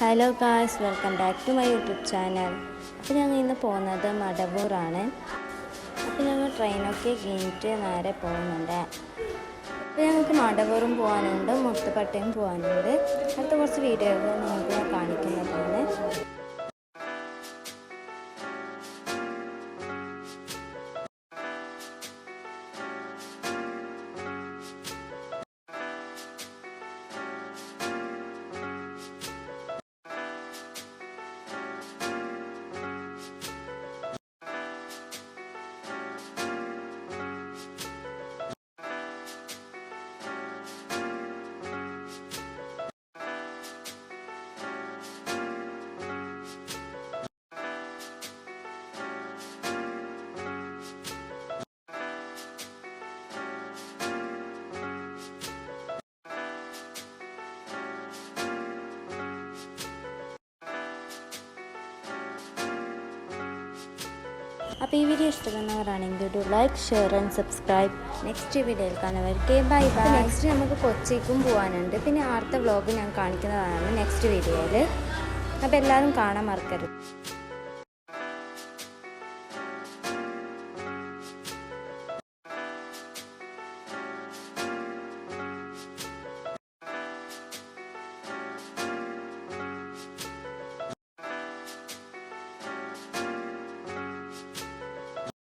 Hello guys welcome back to my YouTube channel അപ്പോൾ ഞങ്ങൾ ഇന്ന് പോകുന്നത് മടവൂറാണ്. അപ്പോൾ ഞങ്ങൾ ട്രെയിനൊക്കെ കഴിഞ്ഞിട്ട് നേരെ പോകുന്നുണ്ട്. അപ്പോൾ ഞങ്ങൾക്ക് മടവൂറും പോകാനുണ്ട് മുത്തുപട്ടയും പോകാനുണ്ട്. അടുത്ത കുറച്ച് വീഡിയോകൾ നിങ്ങൾക്ക് കാണിക്കുന്നതാണ്. അപ്പോൾ ഈ വീഡിയോ ഇഷ്ടപ്പെടുന്നവരാണെങ്കിൽ ഒരു like share and subscribe next വീഡിയോയിൽ കാണുന്നവർക്ക് ബൈ ബൈ നെക്സ്റ്റ് നമുക്ക് കൊച്ചിക്കും പോകാനുണ്ട് പിന്നെ അടുത്ത വ്ളോഗ് ഞാൻ കാണിക്കുന്നതാണ് നെക്സ്റ്റ് വീഡിയോയിൽ അപ്പോൾ എല്ലാവരും കാണാൻ മറക്കരുത്.